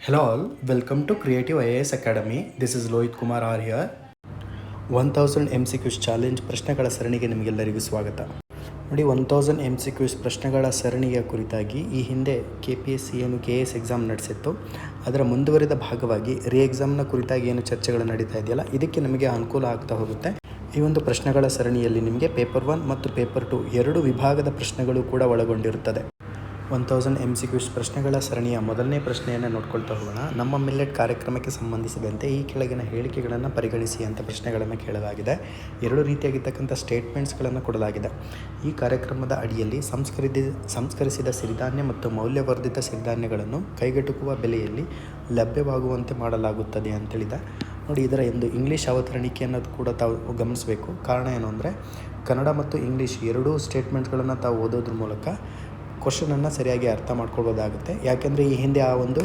Hello all, welcome to Creative IAS Academy. This is Lohit Kumar R here. One thousand M C Qs challenge ಪ್ರಶ್ನೆಗಳ ಸರಣಿಗೆ ನಿಮಗೆಲ್ಲರಿಗೂ ಸ್ವಾಗತ ನೋಡಿ one thousand M C Qs ಪ್ರಶ್ನೆಗಳ ಸರಣಿಯ ಕುರಿತಾಗಿ ಈ ಹಿಂದೆ ಕೆ ಪಿ ಎಸ್ ಸಿ ಏನು ಕೆ ಎಸ್ ಎಕ್ಸಾಮ್ ನಡೆಸಿತ್ತು ಅದರ ಮುಂದುವರಿದ ಭಾಗವಾಗಿ ರಿ ಎಕ್ಸಾಮ್ನ ಕುರಿತಾಗಿ ಏನು ಚರ್ಚೆಗಳು ನಡೀತಾ ಇದೆಯಲ್ಲ ಇದಕ್ಕೆ ನಮಗೆ ಅನುಕೂಲ ಆಗ್ತಾ ಹೋಗುತ್ತೆ ಈ ಒಂದು ಪ್ರಶ್ನೆಗಳ ಸರಣಿಯಲ್ಲಿ ನಿಮಗೆ ಪೇಪರ್ ಒನ್ ಮತ್ತು ಪೇಪರ್ ಟು ಎರಡು ವಿಭಾಗದ ಪ್ರಶ್ನೆಗಳು ಕೂಡ ಒಳಗೊಂಡಿರುತ್ತದೆ one thousand M C Qs ಪ್ರಶ್ನೆಗಳ ಸರಣಿಯ ಮೊದಲನೇ ಪ್ರಶ್ನೆಯನ್ನು ನೋಡ್ಕೊಳ್ತಾ ಹೋಗೋಣ. ನಮ್ಮ ಮಿಲ್ಲೆಟ್ ಕಾರ್ಯಕ್ರಮಕ್ಕೆ ಸಂಬಂಧಿಸಿದಂತೆ ಈ ಕೆಳಗಿನ ಹೇಳಿಕೆಗಳನ್ನು ಪರಿಗಣಿಸಿ ಅಂತ ಪ್ರಶ್ನೆಗಳನ್ನು ಕೇಳಲಾಗಿದೆ. ಎರಡು ರೀತಿಯಾಗಿರ್ತಕ್ಕಂಥ ಸ್ಟೇಟ್ಮೆಂಟ್ಸ್ಗಳನ್ನು ಕೊಡಲಾಗಿದೆ. ಈ ಕಾರ್ಯಕ್ರಮದ ಅಡಿಯಲ್ಲಿ ಸಂಸ್ಕರಿದ, ಸಂಸ್ಕರಿಸಿದ ಸಿರಿಧಾನ್ಯ ಮತ್ತು ಮೌಲ್ಯವರ್ಧಿತ ಸಿರಿಧಾನ್ಯಗಳನ್ನು ಕೈಗೆಟುಕುವ ಬೆಲೆಯಲ್ಲಿ ಲಭ್ಯವಾಗುವಂತೆ ಮಾಡಲಾಗುತ್ತದೆ ಅಂತೇಳಿದೆ. ನೋಡಿ, ಇದರ ಒಂದು ಇಂಗ್ಲೀಷ್ ಅವತರಣಿಕೆ ಅನ್ನೋದು ಕೂಡ ತಾವು ಗಮನಿಸಬೇಕು. ಕಾರಣ ಏನು ಅಂದರೆ, ಕನ್ನಡ ಮತ್ತು ಇಂಗ್ಲೀಷ್ ಎರಡೂ ಸ್ಟೇಟ್ಮೆಂಟ್ಗಳನ್ನು ತಾವು ಓದೋದ್ರ ಮೂಲಕ ಕ್ವಶನನ್ನು ಸರಿಯಾಗಿ ಅರ್ಥ ಮಾಡ್ಕೊಳ್ಬೋದಾಗುತ್ತೆ. ಯಾಕೆಂದರೆ ಈ ಹಿಂದೆ ಆ ಒಂದು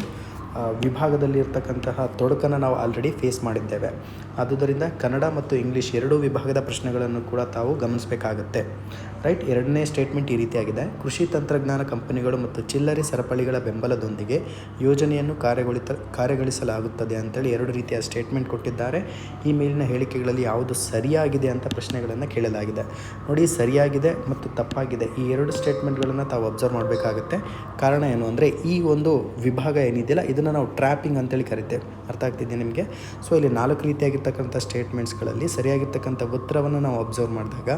ವಿಭಾಗದಲ್ಲಿ ಇರ್ತಕ್ಕಂತಹ ತೊಡಕನ್ನು ನಾವು ಆಲ್ರೆಡಿ ಫೇಸ್ ಮಾಡಿದ್ದೇವೆ. ಆದುದರಿಂದ ಕನ್ನಡ ಮತ್ತು ಇಂಗ್ಲೀಷ್ ಎರಡೂ ವಿಭಾಗದ ಪ್ರಶ್ನೆಗಳನ್ನು ಕೂಡ ತಾವು ಗಮನಿಸಬೇಕಾಗತ್ತೆ. ರೈಟ್, ಎರಡನೇ ಸ್ಟೇಟ್ಮೆಂಟ್ ಈ ರೀತಿಯಾಗಿದೆ. ಕೃಷಿ ತಂತ್ರಜ್ಞಾನ ಕಂಪನಿಗಳು ಮತ್ತು ಚಿಲ್ಲರೆ ಸರಪಳಿಗಳ ಬೆಂಬಲದೊಂದಿಗೆ ಯೋಜನೆಯನ್ನು ಕಾರ್ಯಗೊಳಿತ, ಕಾರ್ಯಗಳಿಸಲಾಗುತ್ತದೆ ಅಂತೇಳಿ ಎರಡು ರೀತಿಯ ಸ್ಟೇಟ್ಮೆಂಟ್ ಕೊಟ್ಟಿದ್ದಾರೆ. ಈ ಮೇಲಿನ ಹೇಳಿಕೆಗಳಲ್ಲಿ ಯಾವುದು ಸರಿಯಾಗಿದೆ ಅಂತ ಪ್ರಶ್ನೆಗಳನ್ನು ಕೇಳಲಾಗಿದೆ. ನೋಡಿ, ಸರಿಯಾಗಿದೆ ಮತ್ತು ತಪ್ಪಾಗಿದೆ ಈ ಎರಡು ಸ್ಟೇಟ್ಮೆಂಟ್ಗಳನ್ನು ತಾವು ಅಬ್ಸರ್ವ್ ಮಾಡಬೇಕಾಗುತ್ತೆ. ಕಾರಣ ಏನು ಅಂದರೆ ಈ ಒಂದು ವಿಭಾಗ ಏನಿದೆಯಲ್ಲ, ಇದನ್ನು ನಾವು ಟ್ರ್ಯಾಪಿಂಗ್ ಅಂತೇಳಿ ಕರಿತೇವೆ. ಅರ್ಥ ಆಗ್ತಿದೆ ನಿಮಗೆ? ಸೊ, ಇಲ್ಲಿ ನಾಲ್ಕು ರೀತಿಯಾಗಿರ್ತಕ್ಕಂಥ ಸ್ಟೇಟ್ಮೆಂಟ್ಸ್ಗಳಲ್ಲಿ ಸರಿಯಾಗಿರ್ತಕ್ಕಂಥ ಉತ್ತರವನ್ನು ನಾವು ಅಬ್ಸರ್ವ್ ಮಾಡಿದಾಗ,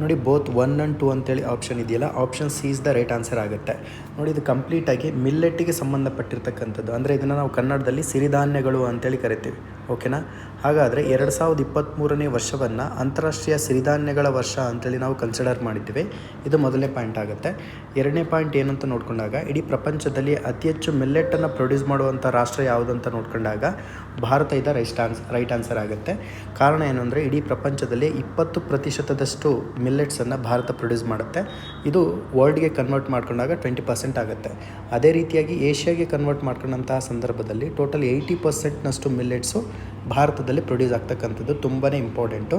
ನೋಡಿ ಬೋತ್ ಒನ್ ಆ್ಯಂಡ್ ಟು ಅಂತೇಳಿ ಆಪ್ಷನ್ ಇದೆಯಲ್ಲ option C is the right answer ಆಗುತ್ತೆ. ನೋಡಿ ಇದು ಕಂಪ್ಲೀಟಾಗಿ ಮಿಲ್ಲೆಟ್ಟಿಗೆ ಸಂಬಂಧಪಟ್ಟಿರ್ತಕ್ಕಂಥದ್ದು. ಅಂದರೆ ಇದನ್ನು ನಾವು ಕನ್ನಡದಲ್ಲಿ ಸಿರಿಧಾನ್ಯಗಳು ಅಂತೇಳಿ ಕರಿತೀವಿ. ಓಕೆನಾ ಹಾಗಾದರೆ ಎರಡು ಸಾವಿರದ ಇಪ್ಪತ್ತ್ಮೂರನೇ ವರ್ಷವನ್ನು ಅಂತಾರಾಷ್ಟ್ರೀಯ ಸಿರಿಧಾನ್ಯಗಳ ವರ್ಷ ಅಂತೇಳಿ ನಾವು ಕನ್ಸಿಡರ್ ಮಾಡಿದ್ದೀವಿ. ಇದು ಮೊದಲನೇ ಪಾಯಿಂಟ್ ಆಗುತ್ತೆ. ಎರಡನೇ ಪಾಯಿಂಟ್ ಏನಂತ ನೋಡಿಕೊಂಡಾಗ, ಇಡೀ ಪ್ರಪಂಚದಲ್ಲಿ ಅತಿ ಹೆಚ್ಚು ಮಿಲ್ಲೆಟನ್ನು ಪ್ರೊಡ್ಯೂಸ್ ಮಾಡುವಂಥ ರಾಷ್ಟ್ರ ಯಾವುದಂತ ನೋಡಿಕೊಂಡಾಗ, ಭಾರತ ಇದ ರೈಟ್ ಆನ್ಸ್ ರೈಟ್ ಆನ್ಸರ್ ಆಗುತ್ತೆ. ಕಾರಣ ಏನು ಅಂದರೆ, ಇಡೀ ಪ್ರಪಂಚದಲ್ಲಿ ಇಪ್ಪತ್ತು ಪ್ರತಿಶತದಷ್ಟು ಮಿಲ್ಲೆಟ್ಸನ್ನು ಭಾರತ ಪ್ರೊಡ್ಯೂಸ್ ಮಾಡುತ್ತೆ. ಇದು ವರ್ಲ್ಡ್ಗೆ ಕನ್ವರ್ಟ್ ಮಾಡ್ಕೊಂಡಾಗ ಟ್ವೆಂಟಿ ಪರ್ಸೆಂಟ್ ಆಗುತ್ತೆ. ಅದೇ ರೀತಿಯಾಗಿ ಏಷ್ಯಾಗೆ ಕನ್ವರ್ಟ್ ಮಾಡ್ಕೊಂಡಂತಹ ಸಂದರ್ಭದಲ್ಲಿ ಟೋಟಲ್ ಏಯ್ಟಿ ಪರ್ಸೆಂಟ್ನಷ್ಟು ಮಿಲ್ಲೆಟ್ಸು ಭಾರತದಲ್ಲಿ ಪ್ರೊಡ್ಯೂಸ್ ಆಗ್ತಕ್ಕಂಥದ್ದು ತುಂಬಾ ಇಂಪಾರ್ಟೆಂಟು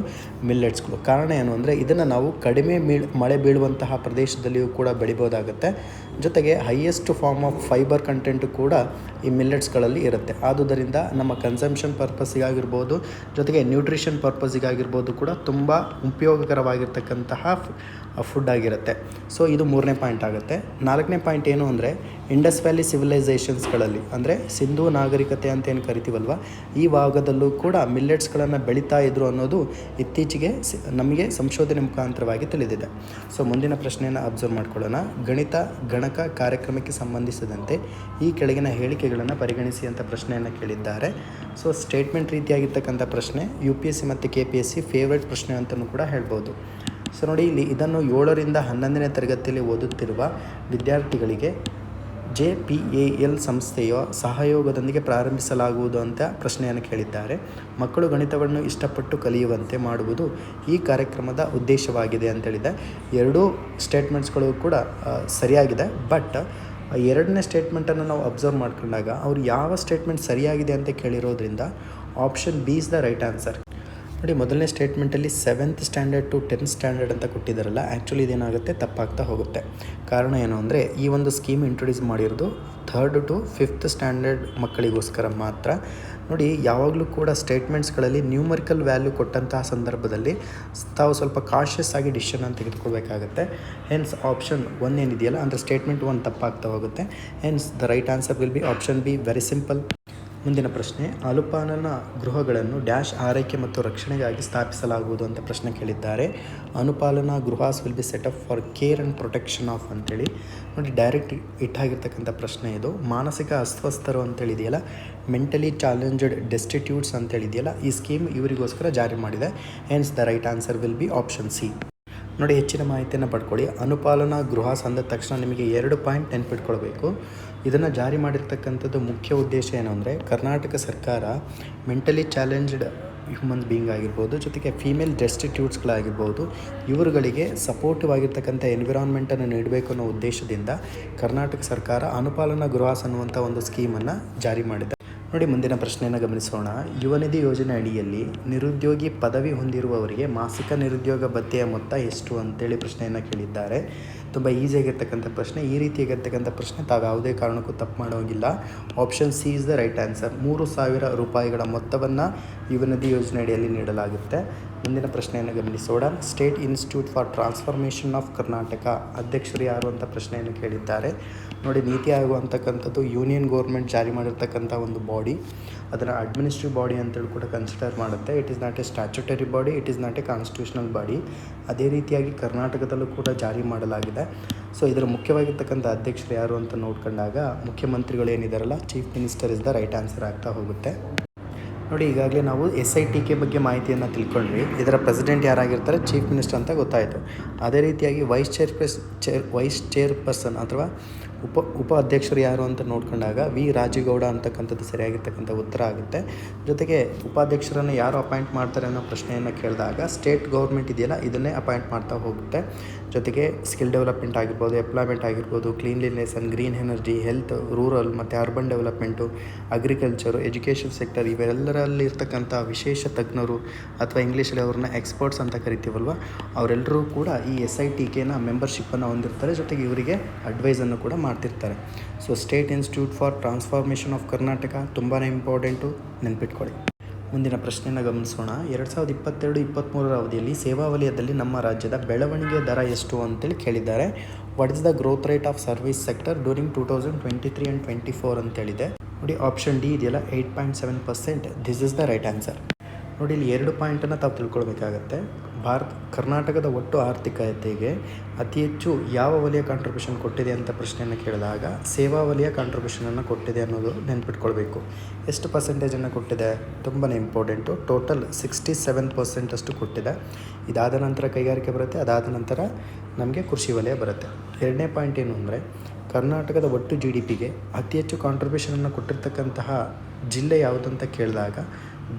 ಮಿಲ್ಲೆಟ್ಸ್ಗಳು ಕಾರಣ ಏನು ಅಂದರೆ ಇದನ್ನು ನಾವು ಕಡಿಮೆ ಮೀಳ್ ಮಳೆ ಬೀಳುವಂತಹ ಪ್ರದೇಶದಲ್ಲಿಯೂ ಕೂಡ ಬೆಳಿಬೋದಾಗುತ್ತೆ. ಜೊತೆಗೆ highest form of fibre content ಕೂಡ ಈ ಮಿಲ್ಲೆಟ್ಸ್ಗಳಲ್ಲಿ ಇರುತ್ತೆ. ಆದುದರಿಂದ ನಮ್ಮ ಕನ್ಸಂಪ್ಷನ್ ಪರ್ಪಸ್ಸಿಗಾಗಿರ್ಬೋದು ಜೊತೆಗೆ ನ್ಯೂಟ್ರಿಷನ್ ಪರ್ಪಸ್ಸಿಗಾಗಿರ್ಬೋದು ಕೂಡ ತುಂಬ ಉಪಯೋಗಕರವಾಗಿರ್ತಕ್ಕಂತಹ ಫುಡ್ ಆಗಿರುತ್ತೆ. ಸೊ ಇದು ಮೂರನೇ ಪಾಯಿಂಟ್ ಆಗುತ್ತೆ. ನಾಲ್ಕನೇ ಪಾಯಿಂಟ್ ಏನು ಅಂದರೆ ಇಂಡಸ್ ವ್ಯಾಲಿ ಸಿವಿಲೈಸೇಷನ್ಸ್ಗಳಲ್ಲಿ, ಅಂದರೆ ಸಿಂಧೂ ನಾಗರಿಕತೆ ಅಂತ ಏನು ಕರಿತೀವಲ್ವ, ಈ ಭಾಗದಲ್ಲೂ ಕೂಡ ಮಿಲ್ಲೆಟ್ಸ್ಗಳನ್ನು ಬೆಳೀತಾ ಇದ್ರು ಅನ್ನೋದು ಇತ್ತೀಚೆಗೆ ನಮಗೆ ಸಂಶೋಧನೆ ಮುಖಾಂತರವಾಗಿ ತಿಳಿದಿದೆ. ಸೊ, ಮುಂದಿನ ಪ್ರಶ್ನೆಯನ್ನು ಅಬ್ಸರ್ವ್ ಮಾಡ್ಕೊಳ್ಳೋಣ. ಗಣಿತ, ಗಣಕ ಕಾರ್ಯಕ್ರಮಕ್ಕೆ ಸಂಬಂಧಿಸಿದಂತೆ ಈ ಕೆಳಗಿನ ಹೇಳಿಕೆಗಳನ್ನು ಪರಿಗಣಿಸಿ ಅಂತ ಪ್ರಶ್ನೆಯನ್ನು ಕೇಳಿದ್ದಾರೆ. ಸೊ, ಸ್ಟೇಟ್ಮೆಂಟ್ ರೀತಿಯಾಗಿರ್ತಕ್ಕಂಥ ಪ್ರಶ್ನೆ, ಯು ಪಿ ಎಸ್ ಸಿ ಮತ್ತು K P S C favourite ಪ್ರಶ್ನೆ ಅಂತಲೂ ಕೂಡ ಹೇಳ್ಬೋದು. ಸೊ, ನೋಡಿ, ಇಲ್ಲಿ ಇದನ್ನು ಏಳರಿಂದ ಹನ್ನೊಂದನೇ ತರಗತಿಯಲ್ಲಿ ಓದುತ್ತಿರುವ ವಿದ್ಯಾರ್ಥಿಗಳಿಗೆ ಜೆ ಪಿ ಎ ಎಲ್ ಸಂಸ್ಥೆಯ ಸಹಯೋಗದೊಂದಿಗೆ ಪ್ರಾರಂಭಿಸಲಾಗುವುದು ಅಂತ ಪ್ರಶ್ನೆಯನ್ನು ಕೇಳಿದ್ದಾರೆ. ಮಕ್ಕಳು ಗಣಿತವನ್ನು ಇಷ್ಟಪಟ್ಟು ಕಲಿಯುವಂತೆ ಮಾಡುವುದು ಈ ಕಾರ್ಯಕ್ರಮದ ಉದ್ದೇಶವಾಗಿದೆ ಅಂತೇಳಿದೆ ಎರಡೂ ಸ್ಟೇಟ್ಮೆಂಟ್ಸ್ಗಳು ಕೂಡ ಸರಿಯಾಗಿದೆ. ಬಟ್ ಎರಡನೇ ಸ್ಟೇಟ್ಮೆಂಟನ್ನು ನಾವು ಅಬ್ಸರ್ವ್ ಮಾಡ್ಕೊಂಡಾಗ ಅವ್ರು ಯಾವ ಸ್ಟೇಟ್ಮೆಂಟ್ ಸರಿಯಾಗಿದೆ ಅಂತ ಕೇಳಿರೋದ್ರಿಂದ option B is the right answer. ನೋಡಿ, ಮೊದಲನೇ ಸ್ಟೇಟ್ಮೆಂಟಲ್ಲಿ seventh standard to tenth standard ಅಂತ ಕೊಟ್ಟಿದ್ದಾರಲ್ಲ ಆ್ಯಕ್ಚುಲಿ ಇದೇನಾಗುತ್ತೆ? ತಪ್ಪಾಗ್ತಾ ಹೋಗುತ್ತೆ. ಕಾರಣ ಏನು ಅಂದರೆ, ಈ ಒಂದು ಸ್ಕೀಮ್ ಇಂಟ್ರೊಡ್ಯೂಸ್ ಮಾಡಿರೋದು ಥರ್ಡ್ ಟು ಫಿಫ್ತ್ ಸ್ಟ್ಯಾಂಡರ್ಡ್ ಮಕ್ಕಳಿಗೋಸ್ಕರ ಮಾತ್ರ. ನೋಡಿ, ಯಾವಾಗಲೂ ಕೂಡ ಸ್ಟೇಟ್ಮೆಂಟ್ಸ್ಗಳಲ್ಲಿ ನ್ಯೂಮರಿಕಲ್ ವ್ಯಾಲ್ಯೂ ಕೊಟ್ಟಂತಹ ಸಂದರ್ಭದಲ್ಲಿ ತಾವು ಸ್ವಲ್ಪ ಕಾಶಿಯಸ್ ಆಗಿ ಡಿಸಿಷನ್ ತೆಗೆದುಕೊಳ್ಬೇಕಾಗುತ್ತೆ. ಹೆನ್ಸ್ ಆಪ್ಷನ್ ಒನ್ ಏನಿದೆಯಲ್ಲ, ಅಂದರೆ ಸ್ಟೇಟ್ಮೆಂಟ್ ಒನ್ ತಪ್ಪಾಗ್ತಾ ಹೋಗುತ್ತೆ. Hence the right answer will be option B very simple ಮುಂದಿನ ಪ್ರಶ್ನೆ ಅನುಪಾಲನ ಗೃಹಗಳನ್ನು ಡ್ಯಾಶ್ ಆರೈಕೆ ಮತ್ತು ರಕ್ಷಣೆಗಾಗಿ ಸ್ಥಾಪಿಸಲಾಗುವುದು ಅಂತ ಪ್ರಶ್ನೆ ಕೇಳಿದ್ದಾರೆ. ಅನುಪಾಲನಾ ಗೃಹಾಸ್ will be set up for care and protection of ಅಂತೇಳಿ. ನೋಡಿ, ಡೈರೆಕ್ಟ್ ಇಟ್ಟಾಗಿರ್ತಕ್ಕಂಥ ಪ್ರಶ್ನೆ ಇದು. ಮಾನಸಿಕ ಅಸ್ವಸ್ಥರು ಅಂತೇಳಿದೆಯಲ್ಲ, ಮೆಂಟಲಿ ಚಾಲೆಂಜಡ್ ಡೆಸ್ಟಿಟ್ಯೂಟ್ಸ್ ಅಂತೇಳಿದೆಯಲ್ಲ, ಈ ಸ್ಕೀಮ್ ಇವರಿಗೋಸ್ಕರ ಜಾರಿ ಮಾಡಿದೆ. Hence the right answer will be option C ನೋಡಿ, ಹೆಚ್ಚಿನ ಮಾಹಿತಿಯನ್ನು ಪಡ್ಕೊಳ್ಳಿ. ಅನುಪಾಲನಾ ಗೃಹ ಸಂದ ತಕ್ಷಣ ನಿಮಗೆ ಎರಡು ಪಾಯಿಂಟ್ ನೆನ್ಪಿಟ್ಕೊಳ್ಬೇಕು ಇದನ್ನು ಜಾರಿ ಮಾಡಿರ್ತಕ್ಕಂಥದ್ದು ಮುಖ್ಯ ಉದ್ದೇಶ ಏನು ಅಂದರೆ, ಕರ್ನಾಟಕ ಸರ್ಕಾರ ಮೆಂಟಲಿ ಚಾಲೆಂಜ್ಡ್ ಹ್ಯೂಮನ್ ಬೀಯಿಂಗ್ ಆಗಿರ್ಬೋದು, ಜೊತೆಗೆ ಫೀಮೇಲ್ ಡೆಸ್ಟಿಟ್ಯೂಟ್ಸ್ಗಳಾಗಿರ್ಬೋದು, ಇವರುಗಳಿಗೆ ಸಪೋರ್ಟಿವ್ ಆಗಿರ್ತಕ್ಕಂಥ ಎನ್ವಿರಾನ್ಮೆಂಟನ್ನು ನೀಡಬೇಕು ಅನ್ನೋ ಉದ್ದೇಶದಿಂದ ಕರ್ನಾಟಕ ಸರ್ಕಾರ ಅನುಪಾಲನಾ ಗೃಹಾಸ್ ಅನ್ನುವಂಥ ಒಂದು ಸ್ಕೀಮನ್ನು ಜಾರಿ ಮಾಡಿದೆ. ನೋಡಿ ಮುಂದಿನ ಪ್ರಶ್ನೆಯನ್ನು ಗಮನಿಸೋಣ. ಯುವನಿಧಿ ಯೋಜನೆ ಅಡಿಯಲ್ಲಿ ನಿರುದ್ಯೋಗಿ ಪದವಿ ಹೊಂದಿರುವವರಿಗೆ ಮಾಸಿಕ ನಿರುದ್ಯೋಗ ಭತ್ಯೆಯ ಮೊತ್ತ ಎಷ್ಟು ಅಂತೇಳಿ ಪ್ರಶ್ನೆಯನ್ನು ಕೇಳಿದ್ದಾರೆ. ತುಂಬ ಈಸಿಯಾಗಿರ್ತಕ್ಕಂಥ ಪ್ರಶ್ನೆ. ಈ ರೀತಿಯಾಗಿರ್ತಕ್ಕಂಥ ಪ್ರಶ್ನೆ ತಾವು ಯಾವುದೇ ಕಾರಣಕ್ಕೂ ತಪ್ಪು ಮಾಡೋಂಗಿಲ್ಲ. Option C is the right answer ಮೂರು ಸಾವಿರ ರೂಪಾಯಿಗಳ ಮೊತ್ತವನ್ನು ಯುವನಿಧಿ ಯೋಜನೆ ಅಡಿಯಲ್ಲಿ ನೀಡಲಾಗುತ್ತೆ. ಮುಂದಿನ ಪ್ರಶ್ನೆಯನ್ನು ಗಮನಿಸೋಣ. State institute for transformation of Karnataka ಅಧ್ಯಕ್ಷರು ಯಾರು ಅಂತ ಪ್ರಶ್ನೆಯನ್ನು ಕೇಳಿದ್ದಾರೆ. ನೋಡಿ, ನೀತಿ ಆಯೋಗ ಅಂತಕ್ಕಂಥದ್ದು ಯೂನಿಯನ್ ಗೌರ್ಮೆಂಟ್ ಜಾರಿ ಮಾಡಿರ್ತಕ್ಕಂಥ ಒಂದು ಬಾಡಿ. ಅದನ್ನು ಅಡ್ಮಿನಿಸ್ಟ್ರೇಟಿವ್ ಬಾಡಿ ಅಂತೇಳಿ ಕೂಡ ಕನ್ಸಿಡರ್ ಮಾಡುತ್ತೆ. It is not a statutory body it is not a constitutional body ಅದೇ ರೀತಿಯಾಗಿ ಕರ್ನಾಟಕದಲ್ಲೂ ಕೂಡ ಜಾರಿ ಮಾಡಲಾಗಿದೆ. ಸೊ ಇದರ ಮುಖ್ಯವಾಗಿರ್ತಕ್ಕಂಥ ಅಧ್ಯಕ್ಷರು ಯಾರು ಅಂತ ನೋಡ್ಕೊಂಡಾಗ ಮುಖ್ಯಮಂತ್ರಿಗಳು ಏನಿದಾರಲ್ಲ chief minister is the right answer ಆಗ್ತಾ ಹೋಗುತ್ತೆ. ನೋಡಿ, ಈಗಾಗಲೇ ನಾವು ಎಸ್ ಐ ಟಿ ಕೆ ಬಗ್ಗೆ ಮಾಹಿತಿಯನ್ನು ತಿಳ್ಕೊಂಡ್ವಿ. ಇದರ ಪ್ರೆಸಿಡೆಂಟ್ ಯಾರಾಗಿರ್ತಾರೆ ಚೀಫ್ ಮಿನಿಸ್ಟರ್ ಅಂತ ಗೊತ್ತಾಯಿತು. ಅದೇ ರೀತಿಯಾಗಿ vice chairperson chair vice chairperson ಅಥವಾ ಉಪ ಉಪ ಅಧ್ಯಕ್ಷರು ಯಾರು ಅಂತ ನೋಡ್ಕೊಂಡಾಗ ವಿ ರಾಜೇಗೌಡ ಅಂತಕ್ಕಂಥದ್ದು ಸರಿಯಾಗಿರ್ತಕ್ಕಂಥ ಉತ್ತರ ಆಗುತ್ತೆ. ಜೊತೆಗೆ ಉಪಾಧ್ಯಕ್ಷರನ್ನು ಯಾರು ಅಪಾಯಿಂಟ್ ಮಾಡ್ತಾರೆ ಅನ್ನೋ ಪ್ರಶ್ನೆಯನ್ನು ಕೇಳಿದಾಗ ಸ್ಟೇಟ್ ಗೌರ್ಮೆಂಟ್ ಇದೆಯಲ್ಲ, ಇದನ್ನೇ ಅಪಾಯಿಂಟ್ ಮಾಡ್ತಾ ಹೋಗುತ್ತೆ. ಜೊತೆಗೆ ಸ್ಕಿಲ್ ಡೆವಲಪ್ಮೆಂಟ್ ಆಗಿರ್ಬೋದು, ಎಂಪ್ಲಾಯ್ಮೆಂಟ್ ಆಗಿರ್ಬೋದು, cleanliness and green energy, health, rural ಮತ್ತು urban development, agriculture, education sector ಇವೆಲ್ಲರಲ್ಲಿರ್ತಕ್ಕಂಥ ವಿಶೇಷ ತಜ್ಞರು ಅಥವಾ ಇಂಗ್ಲೀಷಲ್ಲಿ ಅವ್ರನ್ನ ಎಕ್ಸ್ಪರ್ಟ್ಸ್ ಅಂತ ಕರಿತೀವಲ್ವ ಅವರೆಲ್ಲರೂ ಕೂಡ ಈ ಎಸ್ ಐ ಟಿ ಕೆನ ಮೆಂಬರ್ಶಿಪ್ಪನ್ನು ಹೊಂದಿರ್ತಾರೆ. ಜೊತೆಗೆ ಇವರಿಗೆ ಅಡ್ವೈಸನ್ನು ಕೂಡ ಮಾಡ್ತಿರ್ತಾರೆ. So state institute for transformation of Karnataka ತುಂಬಾ ಇಂಪಾರ್ಟೆಂಟು ನೆನ್ಪಿಟ್ಕೊಳ್ಳಿ. ಮುಂದಿನ ಪ್ರಶ್ನೆಯನ್ನು ಗಮನಿಸೋಣ. ಎರಡು ಸಾವಿರದ ಇಪ್ಪತ್ತೆರಡು ಇಪ್ಪತ್ತ್ಮೂರರ ಅವಧಿಯಲ್ಲಿ ಸೇವಾ ವಲಯದಲ್ಲಿ ನಮ್ಮ ರಾಜ್ಯದ ಬೆಳವಣಿಗೆ ದರ ಎಷ್ಟು ಅಂತೇಳಿ ಕೇಳಿದ್ದಾರೆ. What is the growth rate of service sector during two thousand twenty three and twenty four ಅಂತೇಳಿದೆ. ನೋಡಿ ಆಪ್ಷನ್ ಡಿ ಇದೆಯಲ್ಲ eight point seven percent this is the right answer ನೋಡಿ, ಇಲ್ಲಿ ಎರಡು ಪಾಯಿಂಟನ್ನು ತಾವು ತಿಳ್ಕೊಳ್ಬೇಕಾಗತ್ತೆ. ಭಾರತ, ಕರ್ನಾಟಕದ ಒಟ್ಟು ಆರ್ಥಿಕತೆಗೆ ಅತಿ ಹೆಚ್ಚು ಯಾವ ವಲಯ ಕಾಂಟ್ರಿಬ್ಯೂಷನ್ ಕೊಟ್ಟಿದೆ ಅಂತ ಪ್ರಶ್ನೆಯನ್ನು ಕೇಳಿದಾಗ, ಸೇವಾ ವಲಯ ಕಾಂಟ್ರಿಬ್ಯೂಷನನ್ನು ಕೊಟ್ಟಿದೆ ಅನ್ನೋದು ನೆನ್ಪಿಟ್ಕೊಳ್ಬೇಕು. ಎಷ್ಟು ಪರ್ಸೆಂಟೇಜನ್ನು ಕೊಟ್ಟಿದೆ? ತುಂಬಾ important total sixty seven percent ಅಷ್ಟು ಕೊಟ್ಟಿದೆ. ಇದಾದ ನಂತರ ಕೈಗಾರಿಕೆ ಬರುತ್ತೆ, ಅದಾದ ನಂತರ ನಮಗೆ ಕೃಷಿ ವಲಯ ಬರುತ್ತೆ. ಎರಡನೇ ಪಾಯಿಂಟ್ ಏನು ಅಂದರೆ, ಕರ್ನಾಟಕದ ಒಟ್ಟು ಜಿ ಡಿ ಪಿಗೆ ಅತಿ ಹೆಚ್ಚು ಕಾಂಟ್ರಿಬ್ಯೂಷನನ್ನು ಕೊಟ್ಟಿರ್ತಕ್ಕಂತಹ ಜಿಲ್ಲೆ ಯಾವುದಂತ ಕೇಳಿದಾಗ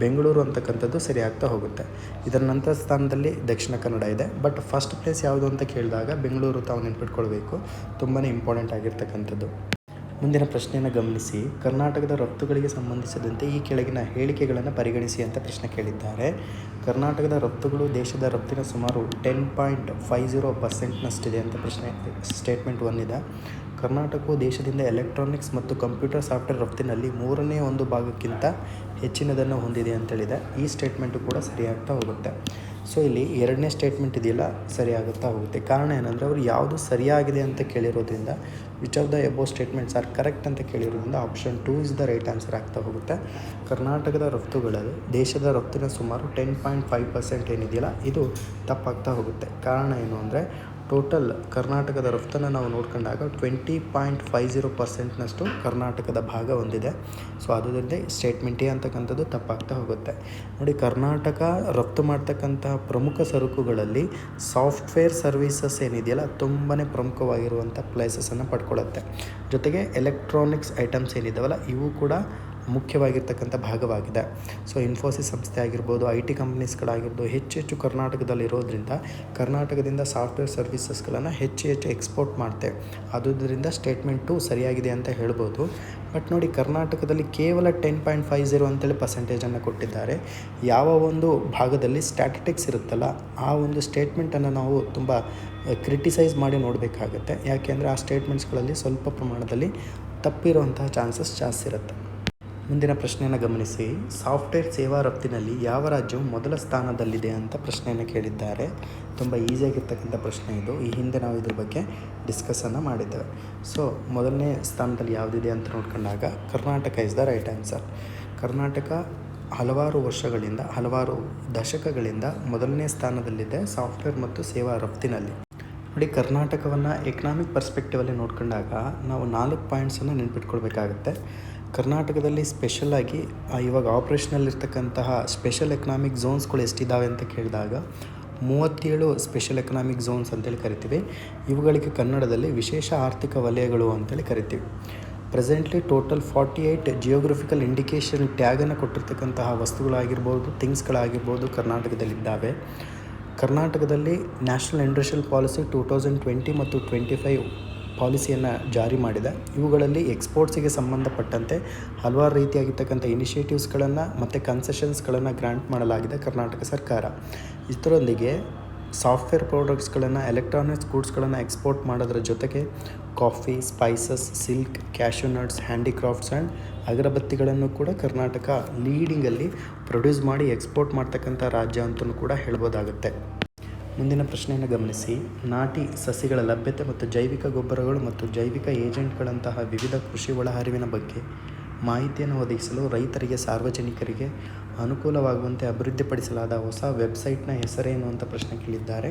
ಬೆಂಗಳೂರು ಅಂತಕ್ಕಂಥದ್ದು ಸರಿ ಆಗ್ತಾ ಹೋಗುತ್ತೆ. ಇದರ ನಂತರ ಸ್ಥಾನದಲ್ಲಿ ದಕ್ಷಿಣ ಕನ್ನಡ ಇದೆ. ಬಟ್ ಫಸ್ಟ್ ಪ್ಲೇಸ್ ಯಾವುದು ಅಂತ ಕೇಳಿದಾಗ ಬೆಂಗಳೂರು ತಾವು ನೆನ್ಪಿಟ್ಕೊಳ್ಬೇಕು. ತುಂಬಾ ಇಂಪಾರ್ಟೆಂಟ್ ಆಗಿರ್ತಕ್ಕಂಥದ್ದು. ಮುಂದಿನ ಪ್ರಶ್ನೆಯನ್ನು ಗಮನಿಸಿ. ಕರ್ನಾಟಕದ ರಫ್ತುಗಳಿಗೆ ಸಂಬಂಧಿಸಿದಂತೆ ಈ ಕೆಳಗಿನ ಹೇಳಿಕೆಗಳನ್ನು ಪರಿಗಣಿಸಿ ಅಂತ ಪ್ರಶ್ನೆ ಕೇಳಿದ್ದಾರೆ. ಕರ್ನಾಟಕದ ರಫ್ತುಗಳು ದೇಶದ ರಫ್ತಿನ ಸುಮಾರು ಟೆನ್ ಪಾಯಿಂಟ್ ಫೈವ್ ಜೀರೋ ಪರ್ಸೆಂಟ್ನಷ್ಟಿದೆ ಅಂತ ಪ್ರಶ್ನೆ ಸ್ಟೇಟ್ಮೆಂಟ್ ಒಂದಿದೆ ಕರ್ನಾಟಕವು ದೇಶದಿಂದ ಎಲೆಕ್ಟ್ರಾನಿಕ್ಸ್ ಮತ್ತು ಕಂಪ್ಯೂಟರ್ ಸಾಫ್ಟ್ವೇರ್ ರಫ್ತಿನಲ್ಲಿ ಮೂರನೇ ಒಂದು ಭಾಗಕ್ಕಿಂತ ಹೆಚ್ಚಿನದನ್ನು ಹೊಂದಿದೆ ಅಂತೇಳಿದೆ. ಈ ಸ್ಟೇಟ್ಮೆಂಟು ಕೂಡ ಸರಿಯಾಗ್ತಾ ಹೋಗುತ್ತೆ. ಸೊ ಇಲ್ಲಿ ಎರಡನೇ ಸ್ಟೇಟ್ಮೆಂಟ್ ಇದೆಯಲ್ಲ, ಸರಿಯಾಗುತ್ತಾ ಹೋಗುತ್ತೆ. ಕಾರಣ ಏನಂದರೆ, ಅವರು ಯಾವುದು ಸರಿಯಾಗಿದೆ ಅಂತ ಕೇಳಿರೋದ್ರಿಂದ which of the above statements are correct ಅಂತ ಕೇಳಿರೋದ್ರಿಂದ option two is the right answer ಆಗ್ತಾ ಹೋಗುತ್ತೆ. ಕರ್ನಾಟಕದ ರಫ್ತುಗಳಲ್ಲಿ ದೇಶದ ರಫ್ತಿನ ಸುಮಾರು ಟೆನ್ ಪಾಯಿಂಟ್ ಫೈವ್ ಪರ್ಸೆಂಟ್ ಏನಿದೆಯಲ್ಲ, ಇದು ತಪ್ಪಾಗ್ತಾ ಹೋಗುತ್ತೆ. ಕಾರಣ ಏನು ಅಂದರೆ ಟೋಟಲ್ ಕರ್ನಾಟಕದ ರಫ್ತನ್ನು ನಾವು ನೋಡ್ಕೊಂಡಾಗ ಟ್ವೆಂಟಿ ಪಾಯಿಂಟ್ ಫೈ ಜೀರೋ ಪರ್ಸೆಂಟ್ನಷ್ಟು ಕರ್ನಾಟಕದ ಭಾಗ ಹೊಂದಿದೆ. ಸೊ ಅದರಿಂದ ಸ್ಟೇಟ್ಮೆಂಟ್ ಅಂತಕ್ಕಂಥದ್ದು ತಪ್ಪಾಗ್ತಾ ಹೋಗುತ್ತೆ. ನೋಡಿ, ಕರ್ನಾಟಕ ರಫ್ತು ಮಾಡ್ತಕ್ಕಂತಹ ಪ್ರಮುಖ ಸರಕುಗಳಲ್ಲಿ ಸಾಫ್ಟ್ವೇರ್ ಸರ್ವೀಸಸ್ ಏನಿದೆಯಲ್ಲ ತುಂಬಾ ಪ್ರಮುಖವಾಗಿರುವಂಥ ಪ್ಲೇಸಸನ್ನು ಪಡ್ಕೊಳ್ಳುತ್ತೆ. ಜೊತೆಗೆ ಎಲೆಕ್ಟ್ರಾನಿಕ್ಸ್ ಐಟಮ್ಸ್ ಏನಿದಾವಲ್ಲ, ಇವು ಕೂಡ ಮುಖ್ಯವಾಗಿರ್ತಕ್ಕಂಥ ಭಾಗವಾಗಿದೆ. ಸೊ ಇನ್ಫೋಸಿಸ್ ಸಂಸ್ಥೆ ಆಗಿರ್ಬೋದು ಐ ಟಿ ಕಂಪ್ನೀಸ್ಗಳಾಗಿರ್ಬೋದು ಹೆಚ್ಚು ಹೆಚ್ಚು ಕರ್ನಾಟಕದಲ್ಲಿರೋದ್ರಿಂದ ಕರ್ನಾಟಕದಿಂದ ಸಾಫ್ಟ್ವೇರ್ ಸರ್ವಿಸಸ್ಗಳನ್ನು ಹೆಚ್ಚು ಹೆಚ್ಚು ಎಕ್ಸ್ಪೋರ್ಟ್ ಮಾಡ್ತೇವೆ ಆದುದರಿಂದ ಸ್ಟೇಟ್ಮೆಂಟು ಸರಿಯಾಗಿದೆ ಅಂತ ಹೇಳ್ಬೋದು. ಬಟ್ ನೋಡಿ, ಕರ್ನಾಟಕದಲ್ಲಿ ಕೇವಲ ಟೆನ್ ಪಾಯಿಂಟ್ ಫೈವ್ ಜೀರೋ ಅಂತೇಳಿ ಪರ್ಸೆಂಟೇಜನ್ನು ಕೊಟ್ಟಿದ್ದಾರೆ. ಯಾವ ಒಂದು ಭಾಗದಲ್ಲಿ ಸ್ಟ್ಯಾಟಿಟಿಕ್ಸ್ ಇರುತ್ತಲ್ಲ, ಆ ಒಂದು ಸ್ಟೇಟ್ಮೆಂಟನ್ನು ನಾವು ತುಂಬ ಕ್ರಿಟಿಸೈಸ್ ಮಾಡಿ ನೋಡಬೇಕಾಗತ್ತೆ. ಯಾಕೆಂದರೆ ಆ ಸ್ಟೇಟ್ಮೆಂಟ್ಸ್ಗಳಲ್ಲಿ ಸ್ವಲ್ಪ ಪ್ರಮಾಣದಲ್ಲಿ ತಪ್ಪಿರುವಂತಹ ಚಾನ್ಸಸ್ ಜಾಸ್ತಿ ಇರುತ್ತೆ. ಮುಂದಿನ ಪ್ರಶ್ನೆಯನ್ನು ಗಮನಿಸಿ. ಸಾಫ್ಟ್ವೇರ್ ಸೇವಾ ರಫ್ತಿನಲ್ಲಿ ಯಾವ ರಾಜ್ಯವು ಮೊದಲ ಸ್ಥಾನದಲ್ಲಿದೆ ಅಂತ ಪ್ರಶ್ನೆಯನ್ನು ಕೇಳಿದ್ದಾರೆ. ತುಂಬ ಈಸಿಯಾಗಿರ್ತಕ್ಕಂಥ ಪ್ರಶ್ನೆ ಇದು. ಈ ಹಿಂದೆ ನಾವು ಇದ್ರ ಬಗ್ಗೆ ಡಿಸ್ಕಸನ್ನು ಮಾಡಿದ್ದೇವೆ. ಸೊ ಮೊದಲನೇ ಸ್ಥಾನದಲ್ಲಿ ಯಾವುದಿದೆ ಅಂತ ನೋಡ್ಕೊಂಡಾಗ Karnataka is the right answer Karnataka ಹಲವಾರು ವರ್ಷಗಳಿಂದ, ಹಲವಾರು ದಶಕಗಳಿಂದ ಮೊದಲನೇ ಸ್ಥಾನದಲ್ಲಿದೆ ಸಾಫ್ಟ್ವೇರ್ ಮತ್ತು ಸೇವಾ ರಫ್ತಿನಲ್ಲಿ. ನೋಡಿ, ಕರ್ನಾಟಕವನ್ನು ಎಕನಾಮಿಕ್ ಪರ್ಸ್ಪೆಕ್ಟಿವಲ್ಲಿ ನೋಡ್ಕೊಂಡಾಗ ನಾವು ನಾಲ್ಕು ಪಾಯಿಂಟ್ಸನ್ನು ನೆನ್ಪಿಟ್ಕೊಳ್ಬೇಕಾಗತ್ತೆ. ಕರ್ನಾಟಕದಲ್ಲಿ ಸ್ಪೆಷಲಾಗಿ ಇವಾಗ ಆಪ್ರೇಷನಲ್ಲಿ ಇರ್ತಕ್ಕಂತಹ ಸ್ಪೆಷಲ್ ಎಕನಾಮಿಕ್ ಝೋನ್ಸ್ಗಳು ಎಷ್ಟಿದ್ದಾವೆ ಅಂತ ಕೇಳಿದಾಗ, ಮೂವತ್ತೇಳು ಸ್ಪೆಷಲ್ ಎಕನಾಮಿಕ್ ಝೋನ್ಸ್ ಅಂತೇಳಿ ಕರಿತೀವಿ. ಇವುಗಳಿಗೆ ಕನ್ನಡದಲ್ಲಿ ವಿಶೇಷ ಆರ್ಥಿಕ ವಲಯಗಳು ಅಂತೇಳಿ ಕರಿತೀವಿ. Presently total forty eight geographical indication ಟ್ಯಾಗನ್ನು ಕೊಟ್ಟಿರ್ತಕ್ಕಂತಹ ವಸ್ತುಗಳಾಗಿರ್ಬೋದು ಥಿಂಗ್ಸ್ಗಳಾಗಿರ್ಬೋದು ಕರ್ನಾಟಕದಲ್ಲಿದ್ದಾವೆ. ಕರ್ನಾಟಕದಲ್ಲಿ national industrial policy two thousand twenty ಮತ್ತು ಟ್ವೆಂಟಿ ಫೈವ್ ಪಾಲಿಸಿಯನ್ನು ಜಾರಿ ಮಾಡಿದೆ. ಇವುಗಳಲ್ಲಿ ಎಕ್ಸ್ಪೋರ್ಟ್ಸಿಗೆ ಸಂಬಂಧಪಟ್ಟಂತೆ ಹಲವಾರು ರೀತಿಯಾಗಿರ್ತಕ್ಕಂಥ ಇನಿಷಿಯೇಟಿವ್ಸ್ಗಳನ್ನು ಮತ್ತು ಕನ್ಸೆಷನ್ಸ್ಗಳನ್ನು ಗ್ರಾಂಟ್ ಮಾಡಲಾಗಿದೆ ಕರ್ನಾಟಕ ಸರ್ಕಾರ. ಇದರೊಂದಿಗೆ ಸಾಫ್ಟ್ವೇರ್ ಪ್ರಾಡಕ್ಟ್ಸ್ಗಳನ್ನು ಎಲೆಕ್ಟ್ರಾನಿಕ್ಸ್ ಗೂಡ್ಸ್ಗಳನ್ನು ಎಕ್ಸ್ಪೋರ್ಟ್ ಮಾಡೋದ್ರ ಜೊತೆಗೆ coffee, spices, silk cashew nuts handicrafts and ಅಗರಬತ್ತಿಗಳನ್ನು ಕೂಡ ಕರ್ನಾಟಕ ಲೀಡಿಂಗಲ್ಲಿ ಪ್ರೊಡ್ಯೂಸ್ ಮಾಡಿ ಎಕ್ಸ್ಪೋರ್ಟ್ ಮಾಡ್ತಕ್ಕಂಥ ರಾಜ್ಯ ಅಂತಲೂ ಕೂಡ ಹೇಳ್ಬೋದಾಗುತ್ತೆ. ಮುಂದಿನ ಪ್ರಶ್ನೆಯನ್ನು ಗಮನಿಸಿ. ನಾಟಿ ಸಸಿಗಳ ಲಭ್ಯತೆ ಮತ್ತು ಜೈವಿಕ ಗೊಬ್ಬರಗಳು ಮತ್ತು ಜೈವಿಕ ಏಜೆಂಟ್ಗಳಂತಹ ವಿವಿಧ ಕೃಷಿ ಒಳಹರಿವಿನ ಬಗ್ಗೆ ಮಾಹಿತಿಯನ್ನು ಒದಗಿಸಲು ರೈತರಿಗೆ, ಸಾರ್ವಜನಿಕರಿಗೆ ಅನುಕೂಲವಾಗುವಂತೆ ಅಭಿವೃದ್ಧಿಪಡಿಸಲಾದ ಹೊಸ ವೆಬ್ಸೈಟ್ನ ಹೆಸರೇನು ಅಂತ ಪ್ರಶ್ನೆ ಕೇಳಿದ್ದಾರೆ.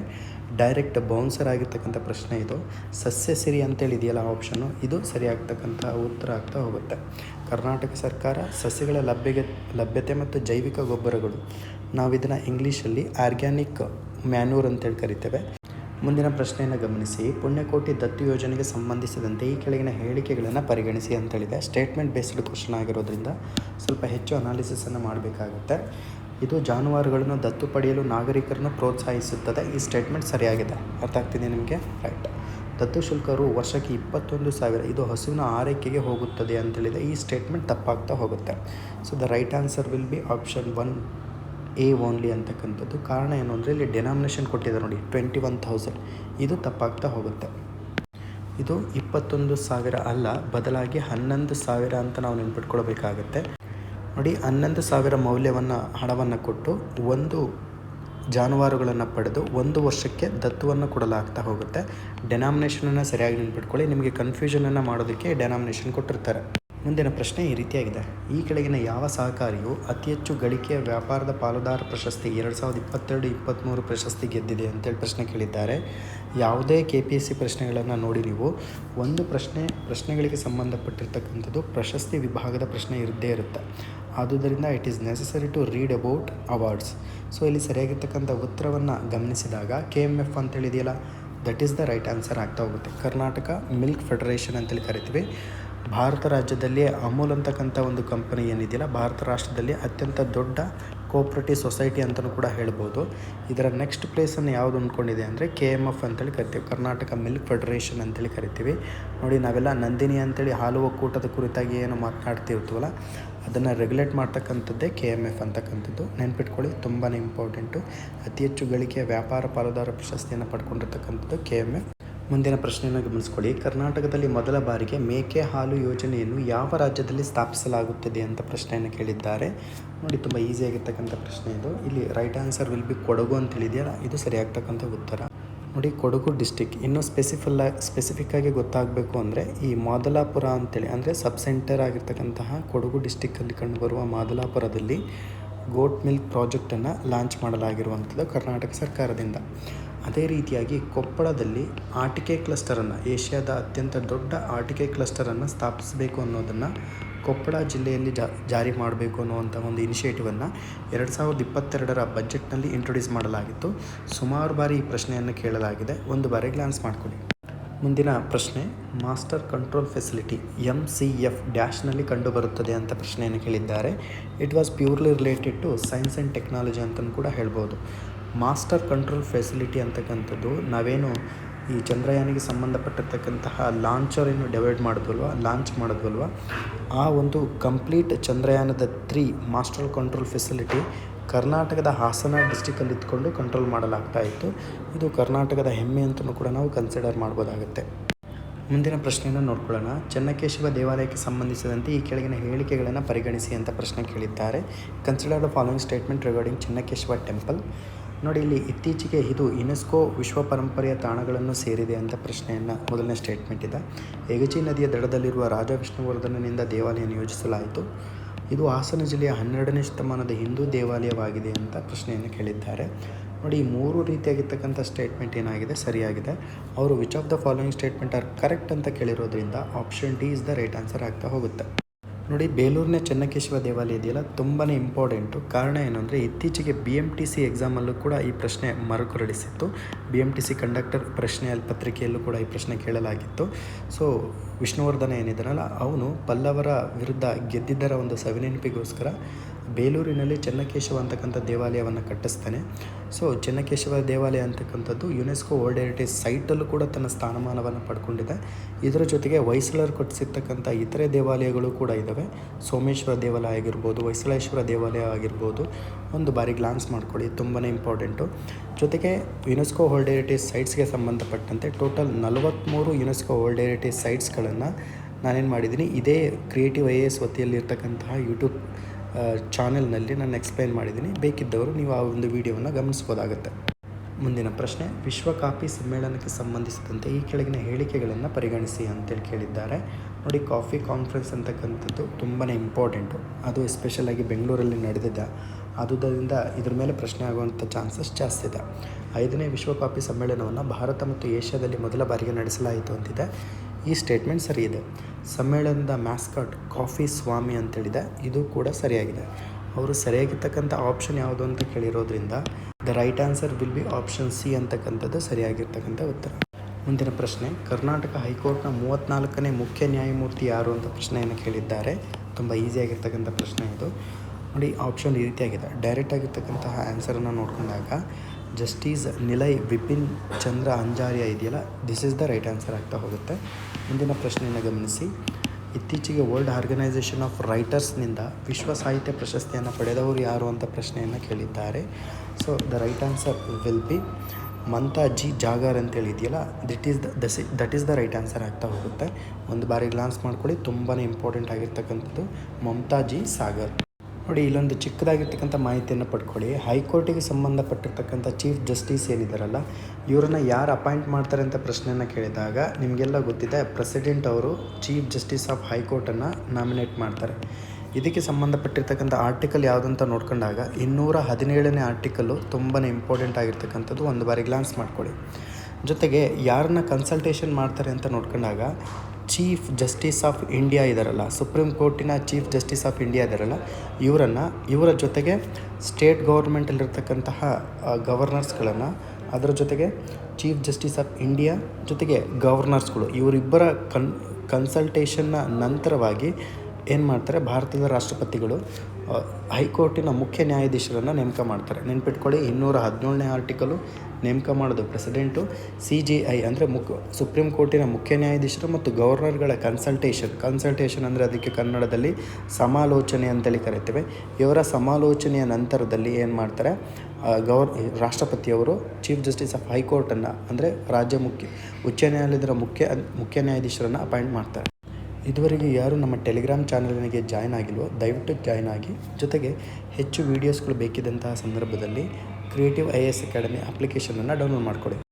ಡೈರೆಕ್ಟ್ ಬೌನ್ಸರ್ ಆಗಿರ್ತಕ್ಕಂಥ ಪ್ರಶ್ನೆ ಇದು. ಸಸ್ಯ ಸಿರಿ ಅಂತೇಳಿ ಇದೆಯಲ್ಲ ಆಪ್ಷನ್ನು. ಇದು ಸರಿಯಾಗ್ತಕ್ಕಂಥ ಉತ್ತರ ಆಗ್ತಾ ಹೋಗುತ್ತೆ. ಕರ್ನಾಟಕ ಸರ್ಕಾರ ಸಸ್ಯಗಳ ಲಭ್ಯಗೆ, ಲಭ್ಯತೆ ಮತ್ತು ಜೈವಿಕ ಗೊಬ್ಬರಗಳು. ನಾವು ಇದನ್ನು ಇಂಗ್ಲೀಷಲ್ಲಿ ಆರ್ಗ್ಯಾನಿಕ್ ಮ್ಯಾನ್ಯೂರ್ ಅಂತೇಳಿ ಕರಿತೇವೆ. ಮುಂದಿನ ಪ್ರಶ್ನೆಯನ್ನು ಗಮನಿಸಿ. ಪುಣ್ಯಕೋಟಿ ದತ್ತು ಯೋಜನೆಗೆ ಸಂಬಂಧಿಸಿದಂತೆ ಈ ಕೆಳಗಿನ ಹೇಳಿಕೆಗಳನ್ನು ಪರಿಗಣಿಸಿ ಅಂತೇಳಿದೆ ಸ್ಟೇಟ್ಮೆಂಟ್ ಬೇಸ್ಡ್ ಕ್ವಶನ್ ಆಗಿರೋದ್ರಿಂದ ಸ್ವಲ್ಪ ಹೆಚ್ಚು ಅನಾಲಿಸಿಸನ್ನು ಮಾಡಬೇಕಾಗುತ್ತೆ. ಇದು ಜಾನುವಾರುಗಳನ್ನು ದತ್ತು ಪಡೆಯಲು ನಾಗರಿಕರನ್ನು ಪ್ರೋತ್ಸಾಹಿಸುತ್ತದೆ. ಈ ಸ್ಟೇಟ್ಮೆಂಟ್ ಸರಿಯಾಗಿದೆ. ಅರ್ಥ ಆಗ್ತಿದೆ ನಿಮಗೆ? ರೈಟ್ ದತ್ತು ಶುಲ್ಕರು ವರ್ಷಕ್ಕೆ ಇಪ್ಪತ್ತೊಂದು ಸಾವಿರ. ಇದು ಹಸುವಿನ ಆರೈಕೆಗೆ ಹೋಗುತ್ತದೆ ಅಂತೇಳಿದೆ ಈ ಸ್ಟೇಟ್ಮೆಂಟ್ ತಪ್ಪಾಗ್ತಾ ಹೋಗುತ್ತೆ. So the right answer will be option one A only ಅಂತಕ್ಕಂಥದ್ದು. ಕಾರಣ ಏನು ಅಂದರೆ ಇಲ್ಲಿ ಡೆನಾಮಿನೇಷನ್ ಕೊಟ್ಟಿದ್ದಾರೆ ನೋಡಿ ಟ್ವೆಂಟಿ ಒನ್ ಥೌಸಂಡ್ ಇದು ತಪ್ಪಾಗ್ತಾ ಹೋಗುತ್ತೆ. ಇದು ಇಪ್ಪತ್ತೊಂದು ಸಾವಿರ ಅಲ್ಲ, ಬದಲಾಗಿ ಹನ್ನೊಂದು ಸಾವಿರ ಅಂತ ನಾವು ನೆನ್ಪಿಟ್ಕೊಳ್ಬೇಕಾಗತ್ತೆ. ನೋಡಿ, ಹನ್ನೊಂದು ಸಾವಿರ ಮೌಲ್ಯವನ್ನು, ಹಣವನ್ನು ಕೊಟ್ಟು ಒಂದು ಜಾನುವಾರುಗಳನ್ನು ಪಡೆದು ಒಂದು ವರ್ಷಕ್ಕೆ ದತ್ತುವನ್ನು ಕೊಡಲಾಗ್ತಾ ಹೋಗುತ್ತೆ. ಡೆನಾಮಿನೇಷನನ್ನು ಸರಿಯಾಗಿ ನೆನ್ಪಿಟ್ಕೊಳ್ಳಿ. ನಿಮಗೆ ಕನ್ಫ್ಯೂಷನನ್ನು ಮಾಡೋದಕ್ಕೆ ಡೆನಾಮಿನೇಷನ್ ಕೊಟ್ಟಿರ್ತಾರೆ. ಮುಂದಿನ ಪ್ರಶ್ನೆ ಈ ರೀತಿಯಾಗಿದೆ. ಈ ಕೆಳಗಿನ ಯಾವ ಸಹಕಾರಿಯು ಅತಿ ಹೆಚ್ಚು ಗಳಿಕೆಯ ವ್ಯಾಪಾರದ ಪಾಲುದಾರ ಪ್ರಶಸ್ತಿ ಎರಡು ಸಾವಿರದ ಇಪ್ಪತ್ತೆರಡು ಇಪ್ಪತ್ತ್ಮೂರು ಪ್ರಶಸ್ತಿ ಗೆದ್ದಿದೆ ಅಂತೇಳಿ ಪ್ರಶ್ನೆ ಕೇಳಿದ್ದಾರೆ. ಯಾವುದೇ ಕೆ ಪಿ ಎಸ್ ಸಿ ಪ್ರಶ್ನೆಗಳನ್ನು ನೋಡಿ ನೀವು. ಒಂದು ಪ್ರಶ್ನೆ, ಪ್ರಶ್ನೆಗಳಿಗೆ ಸಂಬಂಧಪಟ್ಟಿರ್ತಕ್ಕಂಥದ್ದು ಪ್ರಶಸ್ತಿ ವಿಭಾಗದ ಪ್ರಶ್ನೆ ಇರದೇ ಇರುತ್ತೆ. ಆದುದರಿಂದ it is necessary to read about awards so ಇಲ್ಲಿ ಸರಿಯಾಗಿರ್ತಕ್ಕಂಥ ಉತ್ತರವನ್ನು ಗಮನಿಸಿದಾಗ K M F ಅಂತೇಳಿದೆಯಲ್ಲ that is the right answer ಆಗ್ತಾ ಹೋಗುತ್ತೆ. ಕರ್ನಾಟಕ ಮಿಲ್ಕ್ ಫೆಡರೇಷನ್ ಅಂತೇಳಿ ಕರಿತೀವಿ. ಭಾರತ ರಾಜ್ಯದಲ್ಲಿ ಅಮೂಲ್ ಅಂತಕ್ಕಂಥ ಒಂದು ಕಂಪನಿ ಏನಿದೆಯಲ್ಲ, ಭಾರತ ರಾಷ್ಟ್ರದಲ್ಲಿ ಅತ್ಯಂತ ದೊಡ್ಡ ಕೋಪ್ರೇಟಿವ್ ಸೊಸೈಟಿ ಅಂತಲೂ ಕೂಡ ಹೇಳ್ಬೋದು. ಇದರ ನೆಕ್ಸ್ಟ್ ಪ್ಲೇಸನ್ನು ಯಾವುದು ಅಂದ್ಕೊಂಡಿದೆ ಅಂದರೆ ಕೆ ಎಂ ಎಫ್ ಅಂತೇಳಿ ಕರಿತೀವಿ, ಕರ್ನಾಟಕ ಮಿಲ್ಕ್ ಫೆಡರೇಷನ್ ಅಂತೇಳಿ ಕರಿತೀವಿ. ನೋಡಿ, ನಾವೆಲ್ಲ ನಂದಿನಿ ಅಂತೇಳಿ ಹಾಲು ಒಕ್ಕೂಟದ ಕುರಿತಾಗಿ ಏನು ಮಾತನಾಡ್ತಿರ್ತೀವಲ್ಲ, ಅದನ್ನು ರೆಗ್ಯುಲೇಟ್ ಮಾಡ್ತಕ್ಕಂಥದ್ದೇ ಕೆ ಎಂ ಎಫ್ ಅಂತಕ್ಕಂಥದ್ದು. ನೆನ್ಪಿಟ್ಕೊಳ್ಳಿ ತುಂಬಾ ಇಂಪಾರ್ಟೆಂಟು ಅತಿ ಹೆಚ್ಚು ಗಳಿಕೆಯ ವ್ಯಾಪಾರ ಪಾಲುದಾರ ಪ್ರಶಸ್ತಿಯನ್ನು ಪಡ್ಕೊಂಡಿರ್ತಕ್ಕಂಥದ್ದು ಕೆ ಎಂ ಎಫ್. ಮುಂದಿನ ಪ್ರಶ್ನೆಯನ್ನು ಗಮನಿಸ್ಕೊಳ್ಳಿ. ಕರ್ನಾಟಕದಲ್ಲಿ ಮೊದಲ ಬಾರಿಗೆ ಮೇಕೆ ಹಾಲು ಯೋಜನೆಯನ್ನು ಯಾವ ರಾಜ್ಯದಲ್ಲಿ ಸ್ಥಾಪಿಸಲಾಗುತ್ತದೆ ಅಂತ ಪ್ರಶ್ನೆಯನ್ನು ಕೇಳಿದ್ದಾರೆ. ನೋಡಿ, ತುಂಬ ಈಸಿಯಾಗಿರ್ತಕ್ಕಂಥ ಪ್ರಶ್ನೆ ಇದು. ಇಲ್ಲಿ right answer will be Kodagu ಅಂತ ಹೇಳಿದೆಯಲ್ಲ, ಇದು ಸರಿಯಾಗ್ತಕ್ಕಂಥ ಉತ್ತರ. ನೋಡಿ, ಕೊಡಗು ಡಿಸ್ಟಿಕ್ ಇನ್ನೂ ಸ್ಪೆಸಿಫಲ್ ಸ್ಪೆಸಿಫಿಕ್ಕಾಗಿ ಗೊತ್ತಾಗಬೇಕು ಅಂದರೆ ಈ ಮಾದಲಾಪುರ ಅಂತೇಳಿ, ಅಂದರೆ ಸಬ್ ಸೆಂಟರ್ ಆಗಿರ್ತಕ್ಕಂತಹ ಕೊಡಗು ಡಿಸ್ಟಿಕ್ಕಲ್ಲಿ ಕಂಡುಬರುವ ಮಾದಲಾಪುರದಲ್ಲಿ ಗೋಟ್ ಮಿಲ್ಕ್ ಪ್ರಾಜೆಕ್ಟನ್ನು ಲಾಂಚ್ ಮಾಡಲಾಗಿರುವಂಥದ್ದು ಕರ್ನಾಟಕ ಸರ್ಕಾರದಿಂದ. ಅದೇ ರೀತಿಯಾಗಿ ಕೊಪ್ಪಳದಲ್ಲಿ ಆಟಿಕೆ ಕ್ಲಸ್ಟರನ್ನು ಏಷ್ಯಾದ ಅತ್ಯಂತ ದೊಡ್ಡ ಆಟಿಕೆ ಕ್ಲಸ್ಟರನ್ನು ಸ್ಥಾಪಿಸಬೇಕು ಅನ್ನೋದನ್ನು ಕೊಪ್ಪಳ ಜಿಲ್ಲೆಯಲ್ಲಿ ಜಾರಿ ಮಾಡಬೇಕು ಅನ್ನುವಂಥ ಒಂದು ಇನಿಷಿಯೇಟಿವನ್ನು ಎರಡು ಸಾವಿರದ ಇಪ್ಪತ್ತೆರಡರ ಬಜೆಟ್ನಲ್ಲಿ ಇಂಟ್ರೊಡ್ಯೂಸ್ ಮಾಡಲಾಗಿತ್ತು. ಸುಮಾರು ಬಾರಿ ಈ ಪ್ರಶ್ನೆಯನ್ನು ಕೇಳಲಾಗಿದೆ. ಒಂದು ಬಾರಿ ಗ್ಲಾನ್ಸ್ ಮಾಡಿಕೊಡಿ ಮುಂದಿನ ಪ್ರಶ್ನೆ master control facility M C F ಡ್ಯಾಶ್ನಲ್ಲಿ ಕಂಡುಬರುತ್ತದೆ ಅಂತ ಪ್ರಶ್ನೆಯನ್ನು ಕೇಳಿದ್ದಾರೆ. It was purely related to science and technology ಅಂತಲೂ ಕೂಡ ಹೇಳ್ಬೋದು. ಮಾಸ್ಟರ್ ಕಂಟ್ರೋಲ್ ಫೆಸಿಲಿಟಿ ಅಂತಕ್ಕಂಥದ್ದು ನಾವೇನು ಈ ಚಂದ್ರಯಾನಿಗೆ ಸಂಬಂಧಪಟ್ಟಿರ್ತಕ್ಕಂತಹ ಲಾಂಚರ್ ಏನು ಡಿವೈಡ್ ಮಾಡಿದ್ವಲ್ವ, ಲಾಂಚ್ ಮಾಡಿದ್ವಲ್ವ, ಆ ಒಂದು ಕಂಪ್ಲೀಟ್ ಚಂದ್ರಯಾನದ ತ್ರೀ ಮಾಸ್ಟರ್ ಕಂಟ್ರೋಲ್ ಫೆಸಿಲಿಟಿ ಕರ್ನಾಟಕದ ಹಾಸನ ಡಿಸ್ಟಿಕಲ್ಲಿ ಇದ್ಕೊಂಡು ಕಂಟ್ರೋಲ್ ಮಾಡಲಾಗ್ತಾ ಇತ್ತು. ಇದು ಕರ್ನಾಟಕದ ಹೆಮ್ಮೆ ಅಂತಲೂ ಕೂಡ ನಾವು ಕನ್ಸಿಡರ್ ಮಾಡ್ಬೋದಾಗುತ್ತೆ. ಮುಂದಿನ ಪ್ರಶ್ನೆಯನ್ನು ನೋಡ್ಕೊಳ್ಳೋಣ. ಚೆನ್ನಕೇಶವ ದೇವಾಲಯಕ್ಕೆ ಸಂಬಂಧಿಸಿದಂತೆ ಈ ಕೆಳಗಿನ ಹೇಳಿಕೆಗಳನ್ನು ಪರಿಗಣಿಸಿ ಅಂತ ಪ್ರಶ್ನೆ ಕೇಳಿದ್ದಾರೆ. Consider the following statement regarding Chennakeshava temple ನೋಡಿ, ಇಲ್ಲಿ ಇತ್ತೀಚೆಗೆ ಇದು ಯುನೆಸ್ಕೋ ವಿಶ್ವ ಪರಂಪರೆಯ ತಾಣಗಳನ್ನು ಸೇರಿದೆ ಅಂತ ಪ್ರಶ್ನೆಯನ್ನು ಮೊದಲನೇ ಸ್ಟೇಟ್ಮೆಂಟ್ ಇದೆ. ಎಗಜಿ ನದಿಯ ದಡದಲ್ಲಿರುವ ರಾಜ ವಿಷ್ಣುವರ್ಧನನಿಂದ ದೇವಾಲಯ ನಿಯೋಜಿಸಲಾಯಿತು ಇದು ಹಾಸನ ಜಿಲ್ಲೆಯ ಹನ್ನೆರಡನೇ ಶತಮಾನದ ಹಿಂದೂ ದೇವಾಲಯವಾಗಿದೆ ಅಂತ ಪ್ರಶ್ನೆಯನ್ನು ಕೇಳಿದ್ದಾರೆ. ನೋಡಿ, ಈ ಮೂರು ರೀತಿಯಾಗಿರ್ತಕ್ಕಂಥ ಸ್ಟೇಟ್ಮೆಂಟ್ ಏನಾಗಿದೆ? ಸರಿಯಾಗಿದೆ. ಅವರು which of the following statements are correct ಅಂತ ಕೇಳಿರೋದ್ರಿಂದ option D is the right answer ಆಗ್ತಾ ಹೋಗುತ್ತೆ. ನೋಡಿ, ಬೇಲೂರಿನ ಚೆನ್ನಕೇಶವ ದೇವಾಲಯ ಇದೆಯಲ್ಲ ತುಂಬಾ ಇಂಪಾರ್ಟೆಂಟು ಕಾರಣ ಏನು ಅಂದರೆ ಇತ್ತೀಚೆಗೆ ಬಿ ಎಂ ಟಿ ಸಿ ಎಕ್ಸಾಮಲ್ಲೂ ಕೂಡ ಈ ಪ್ರಶ್ನೆ ಮರುಕರಡಿಸಿತ್ತು B M T C conductor ಪ್ರಶ್ನೆ, ಪತ್ರಿಕೆಯಲ್ಲೂ ಕೂಡ ಈ ಪ್ರಶ್ನೆ ಕೇಳಲಾಗಿತ್ತು. ಸೊ ವಿಷ್ಣುವರ್ಧನ ಏನಿದ್ದಾನಲ್ಲ, ಅವನು ಪಲ್ಲವರ ವಿರುದ್ಧ ಗೆದ್ದಿದ್ದರ ಒಂದು ಸವಿನೆನಪಿಗೋಸ್ಕರ ಬೇಲೂರಿನಲ್ಲಿ ಚೆನ್ನಕೇಶವ ಅಂತಕ್ಕಂಥ ದೇವಾಲಯವನ್ನು ಕಟ್ಟಿಸ್ತಾನೆ. ಸೊ, ಚೆನ್ನಕೇಶವ ದೇವಾಲಯ ಅಂತಕ್ಕಂಥದ್ದು ಯುನೆಸ್ಕೋ ವರ್ಲ್ಡ್ ಹೆರಿಟೇಜ್ ಸೈಟಲ್ಲೂ ಕೂಡ ತನ್ನ ಸ್ಥಾನಮಾನವನ್ನು ಪಡ್ಕೊಂಡಿದೆ. ಇದರ ಜೊತೆಗೆ ಹೊಯ್ಸಳರು ಕಟ್ಟಿಸಿರ್ತಕ್ಕಂಥ ಇತರೆ ದೇವಾಲಯಗಳು ಕೂಡ ಇದ್ದಾವೆ ಸೋಮೇಶ್ವರ ದೇವಾಲಯ ಆಗಿರ್ಬೋದು, ಹೊಯ್ಸಳೇಶ್ವರ ದೇವಾಲಯ ಆಗಿರ್ಬೋದು. ಒಂದು ಬಾರಿ ಗ್ಲಾನ್ಸ್ ಮಾಡ್ಕೊಳ್ಳಿ ತುಂಬಾ ಇಂಪಾರ್ಟೆಂಟು. ಜೊತೆಗೆ ಯುನೆಸ್ಕೋ ವರ್ಲ್ಡ್ ಹೆರಿಟೇಜ್ ಸೈಟ್ಸ್ಗೆ ಸಂಬಂಧಪಟ್ಟಂತೆ ಟೋಟಲ್ ನಲವತ್ತ್ಮೂರು ಯುನೆಸ್ಕೋ ವರ್ಲ್ಡ್ ಹೆರಿಟೇಜ್ ಸೈಟ್ಸ್ಗಳನ್ನು ನಾನೇನು ಮಾಡಿದ್ದೀನಿ, ಇದೇ ಕ್ರಿಯೇಟಿವ್ ಐ ಎ ಎಸ್ ವತಿಯಲ್ಲಿರ್ತಕ್ಕಂತಹ ಯೂಟ್ಯೂಬ್ ಚಾನೆಲ್ನಲ್ಲಿ ನಾನು ಎಕ್ಸ್ಪ್ಲೈನ್ ಮಾಡಿದ್ದೀನಿ. ಬೇಕಿದ್ದವರು ನೀವು ಆ ಒಂದು ವಿಡಿಯೋವನ್ನು ಗಮನಿಸ್ಬೋದಾಗುತ್ತೆ. ಮುಂದಿನ ಪ್ರಶ್ನೆ, ವಿಶ್ವ ಕಾಫಿ ಸಮ್ಮೇಳನಕ್ಕೆ ಸಂಬಂಧಿಸಿದಂತೆ ಈ ಕೆಳಗಿನ ಹೇಳಿಕೆಗಳನ್ನು ಪರಿಗಣಿಸಿ ಅಂತೇಳಿ ಕೇಳಿದ್ದಾರೆ. ನೋಡಿ, ಕಾಫಿ ಕಾನ್ಫರೆನ್ಸ್ ಅಂತಕ್ಕಂಥದ್ದು ತುಂಬಾ ಇಂಪಾರ್ಟೆಂಟು ಅದು ಎಸ್ಪೆಷಲಾಗಿ ಬೆಂಗಳೂರಲ್ಲಿ ನಡೆದಿದೆ. ಆದುದರಿಂದ ಇದ್ರ ಮೇಲೆ ಪ್ರಶ್ನೆ ಆಗುವಂಥ ಚಾನ್ಸಸ್ ಜಾಸ್ತಿ ಇದೆ. ಐದನೇ ವಿಶ್ವ ಕಾಫಿ ಸಮ್ಮೇಳನವನ್ನು ಭಾರತ ಮತ್ತು ಏಷ್ಯಾದಲ್ಲಿ ಮೊದಲ ಬಾರಿಗೆ ನಡೆಸಲಾಯಿತು ಅಂತಿದೆ. ಈ ಸ್ಟೇಟ್ಮೆಂಟ್ ಸರಿ ಇದೆ. ಸಮ್ಮೇಳನದ ಮ್ಯಾಸ್ಕಾಟ್ ಕಾಫಿ ಸ್ವಾಮಿ ಅಂತೇಳಿದೆ. ಇದು ಕೂಡ ಸರಿಯಾಗಿದೆ. ಅವರು ಸರಿಯಾಗಿರ್ತಕ್ಕಂಥ ಆಪ್ಷನ್ ಯಾವುದು ಅಂತ ಕೇಳಿರೋದ್ರಿಂದ the right answer will be option C ಅಂತಕ್ಕಂಥದ್ದು ಸರಿಯಾಗಿರ್ತಕ್ಕಂಥ ಉತ್ತರ. ಮುಂದಿನ ಪ್ರಶ್ನೆ, ಕರ್ನಾಟಕ ಹೈಕೋರ್ಟ್ನ ಮೂವತ್ತ್ನಾಲ್ಕನೇ ಮುಖ್ಯ ನ್ಯಾಯಮೂರ್ತಿ ಯಾರು ಅಂತ ಪ್ರಶ್ನೆಯನ್ನು ಕೇಳಿದ್ದಾರೆ. ತುಂಬ ಈಸಿಯಾಗಿರ್ತಕ್ಕಂಥ ಪ್ರಶ್ನೆ ಇದು. ನೋಡಿ ಆಪ್ಷನ್ ಈ ರೀತಿಯಾಗಿದೆ. ಡೈರೆಕ್ಟ್ ಆಗಿರ್ತಕ್ಕಂತಹ ಆನ್ಸರನ್ನು ನೋಡಿಕೊಂಡಾಗ ಜಸ್ಟಿಸ್ ನಿಲಯ್ ವಿಪಿನ್ ಚಂದ್ರ ಅಂಜಾರಿಯಾ ಇದೆಯಲ್ಲ? This is the right answer ಆಗ್ತಾ ಹೋಗುತ್ತೆ. ಮುಂದಿನ ಪ್ರಶ್ನೆಯನ್ನು ಗಮನಿಸಿ. ಇತ್ತೀಚೆಗೆ ವರ್ಲ್ಡ್ ಆರ್ಗನೈಸೇಷನ್ ಆಫ್ ರೈಟರ್ಸ್ನಿಂದ ವಿಶ್ವ ಸಾಹಿತ್ಯ ಪ್ರಶಸ್ತಿಯನ್ನು ಪಡೆದವರು ಯಾರು ಅಂತ ಪ್ರಶ್ನೆಯನ್ನು ಕೇಳಿದ್ದಾರೆ. So the right answer will be Mamta G Sagar ಅಂತೇಳಿ ಇದೆಯಲ್ಲ? This is the that is the right answer ಆಗ್ತಾ ಹೋಗುತ್ತೆ. ಒಂದು ಬಾರಿ ಗ್ಲಾನ್ಸ್ ಮಾಡ್ಕೊಳ್ಳಿ. ತುಂಬಾ ಇಂಪಾರ್ಟೆಂಟ್ ಆಗಿರ್ತಕ್ಕಂಥದ್ದು ಮಮತಾ ಜಿ ಸಾಗರ್. ನೋಡಿ, ಇಲ್ಲೊಂದು ಚಿಕ್ಕದಾಗಿರ್ತಕ್ಕಂಥ ಮಾಹಿತಿಯನ್ನು ಪಡ್ಕೊಳ್ಳಿ. ಹೈಕೋರ್ಟಿಗೆ ಸಂಬಂಧಪಟ್ಟಿರ್ತಕ್ಕಂಥ ಚೀಫ್ ಜಸ್ಟಿಸ್ ಏನಿದ್ದಾರಲ್ಲ ಇವರನ್ನು ಯಾರು ಅಪಾಯಿಂಟ್ ಮಾಡ್ತಾರೆ ಅಂತ ಪ್ರಶ್ನೆಯನ್ನು ಕೇಳಿದಾಗ ನಿಮಗೆಲ್ಲ ಗೊತ್ತಿದೆ, ಪ್ರೆಸಿಡೆಂಟ್ ಅವರು ಚೀಫ್ ಜಸ್ಟಿಸ್ ಆಫ್ ಹೈಕೋರ್ಟನ್ನು ನಾಮಿನೇಟ್ ಮಾಡ್ತಾರೆ. ಇದಕ್ಕೆ ಸಂಬಂಧಪಟ್ಟಿರ್ತಕ್ಕಂಥ ಆರ್ಟಿಕಲ್ ಯಾವುದಂತ ನೋಡ್ಕೊಂಡಾಗ ಇನ್ನೂರ ಹದಿನೇಳನೇ ಆರ್ಟಿಕಲ್ಲು ತುಂಬಾ ಇಂಪಾರ್ಟೆಂಟ್ ಆಗಿರ್ತಕ್ಕಂಥದ್ದು ಒಂದು ಬಾರಿ ಗ್ಲಾನ್ಸ್ ಮಾಡ್ಕೊಳ್ಳಿ. ಜೊತೆಗೆ ಯಾರನ್ನ ಕನ್ಸಲ್ಟೇಷನ್ ಮಾಡ್ತಾರೆ ಅಂತ ನೋಡ್ಕೊಂಡಾಗ ಚೀಫ್ ಜಸ್ಟಿಸ್ ಆಫ್ ಇಂಡಿಯಾ ಇದ್ದಾರಲ್ಲ ಸುಪ್ರೀಂ ಕೋರ್ಟಿನ ಚೀಫ್ ಜಸ್ಟಿಸ್ ಆಫ್ ಇಂಡಿಯಾ ಇದ್ದಾರಲ್ಲ ಇವರನ್ನು, ಇವರ ಜೊತೆಗೆ ಸ್ಟೇಟ್ ಗೌರ್ಮೆಂಟಲ್ಲಿರ್ತಕ್ಕಂತಹ ಗವರ್ನರ್ಸ್ಗಳನ್ನು ಅದರ ಜೊತೆಗೆ ಚೀಫ್ ಜಸ್ಟಿಸ್ ಆಫ್ ಇಂಡಿಯಾ ಜೊತೆಗೆ ಗವರ್ನರ್ಸ್ಗಳು ಇವರಿಬ್ಬರ ಕನ್ ಕನ್ಸಲ್ಟೇಷನ್ನ ನಂತರವಾಗಿ ಏನು ಮಾಡ್ತಾರೆ, ಭಾರತದ ರಾಷ್ಟ್ರಪತಿಗಳು ಹೈಕೋರ್ಟಿನ ಮುಖ್ಯ ನ್ಯಾಯಾಧೀಶರನ್ನು ನೇಮಕ ಮಾಡ್ತಾರೆ. ನೆನ್ಪಿಟ್ಕೊಳ್ಳಿ, ಇನ್ನೂರ ಹದಿನೇಳನೇ ಆರ್ಟಿಕಲು ನೇಮಕ ಮಾಡೋದು ಪ್ರೆಸಿಡೆಂಟು, ಸಿ ಜಿ ಐ ಅಂದರೆ ಮುಕ್, ಸುಪ್ರೀಂ ಕೋರ್ಟಿನ ಮುಖ್ಯ ನ್ಯಾಯಾಧೀಶರು ಮತ್ತು ಗವರ್ನರ್ಗಳ ಕನ್ಸಲ್ಟೇಷನ್. ಕನ್ಸಲ್ಟೇಷನ್ ಅಂದರೆ ಅದಕ್ಕೆ ಕನ್ನಡದಲ್ಲಿ ಸಮಾಲೋಚನೆ ಅಂತೇಳಿ ಕರಿತೇವೆ. ಇವರ ಸಮಾಲೋಚನೆಯ ನಂತರದಲ್ಲಿ ಏನು ಮಾಡ್ತಾರೆ? ಗವರ್, ರಾಷ್ಟ್ರಪತಿಯವರು, ಚೀಫ್ ಜಸ್ಟಿಸ್ ಆಫ್ ಹೈಕೋರ್ಟನ್ನು ಅಂದರೆ ರಾಜ್ಯ ಮುಖ್ಯ, ಉಚ್ಚ ನ್ಯಾಯಾಲಯದ ಮುಖ್ಯ ಮುಖ್ಯ ನ್ಯಾಯಾಧೀಶರನ್ನು ಅಪಾಯಿಂಟ್ ಮಾಡ್ತಾರೆ. ಇದುವರೆಗೆ ಯಾರು ನಮ್ಮ ಟೆಲಿಗ್ರಾಮ್ ಚಾನಲ್ನಿಗೆ ಜಾಯ್ನ್ ಆಗಿಲ್ವೋ, ದಯವಿಟ್ಟು ಜಾಯ್ನ್ ಆಗಿ. ಜೊತೆಗೆ ಹೆಚ್ಚು ವೀಡಿಯೋಸ್ಗಳು ಬೇಕಿದ್ದಂತಹ ಸಂದರ್ಭದಲ್ಲಿ ಕ್ರಿಯೇಟಿವ್ ಐ ಎಸ್ ಅಕಾಡೆಮಿ ಅಪ್ಲಿಕೇಶನನ್ನು ಡೌನ್ಲೋಡ್ ಮಾಡಿಕೊಡಿ.